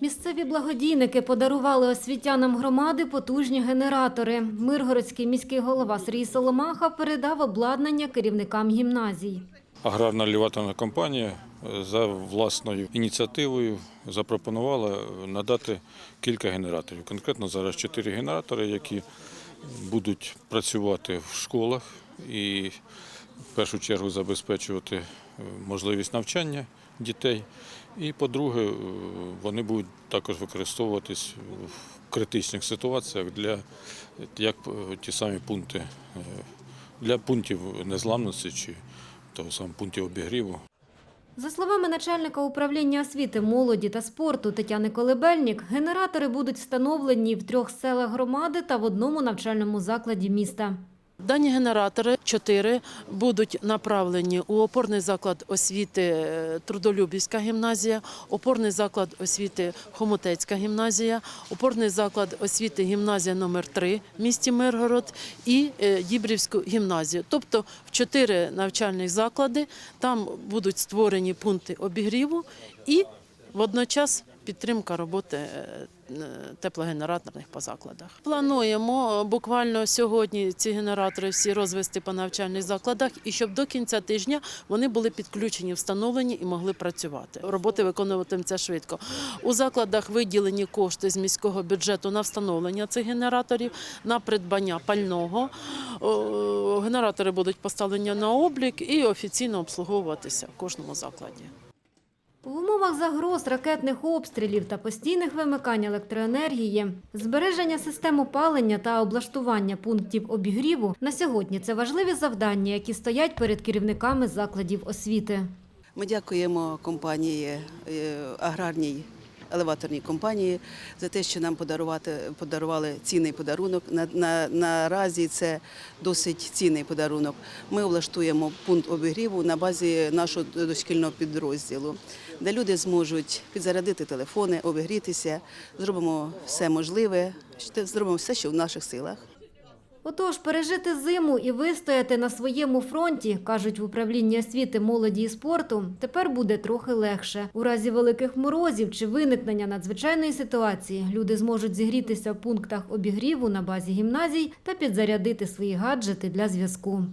Місцеві благодійники подарували освітянам громади потужні генератори. Миргородський міський голова Сергій Соломаха передав обладнання керівникам гімназій. Аграрна ліваторна компанія е, за власною ініціативою запропонувала надати кілька генераторів. Конкретно зараз чотири генератори, які будуть працювати в школах і в першу чергу забезпечувати е, можливість навчання дітей. І по-друге, е, вони будуть також використовуватись в критичних ситуаціях для як е, ті самі пункти для пунктів незламності чи того самого пунктів обігріву. За словами начальника управління освіти, молоді та спорту Тетяни Колебельнік, генератори будуть встановлені в трьох селах громади та в одному навчальному закладі міста. Дані генератори чотири будуть направлені у опорний заклад освіти е, Трудолюбівська гімназія, опорний заклад освіти Хомотецька гімназія, опорний заклад освіти гімназія номер 3 в місті Миргород і е, Дібрівську гімназію. Тобто в чотири навчальних заклади там будуть створені пункти обігріву і водночас підтримка роботи е, теплогенераторних по закладах. Плануємо е, буквально сьогодні ці генератори всі розвести по навчальних закладах, і щоб до кінця тижня вони були підключені, встановлені і могли працювати. Роботи виконуватимуться швидко. У закладах виділені кошти з міського бюджету на встановлення цих генераторів, на придбання пального. Генератори будуть поставлені на облік і офіційно обслуговуватися в кожному закладі. В умовах загроз ракетних обстрілів та постійних вимикань електроенергії, збереження систем опалення та облаштування пунктів обігріву на сьогодні це важливі завдання, які стоять перед керівниками закладів освіти. Ми дякуємо компанії е, аграрній елеваторній компанії за те, що нам подарувати подарували цінний подарунок. На, на, наразі це досить цінний подарунок. Ми влаштуємо пункт обігріву на базі нашого дошкільного підрозділу, де люди зможуть підзарядити телефони, обігрітися. Зробимо все можливе, зробимо все, що в наших силах. Отож, пережити зиму і вистояти на своєму фронті, кажуть в управлінні освіти, молоді і спорту, тепер буде трохи легше. У разі великих морозів чи виникнення надзвичайної ситуації люди зможуть зігрітися в пунктах обігріву на базі гімназій та підзарядити свої гаджети для зв'язку.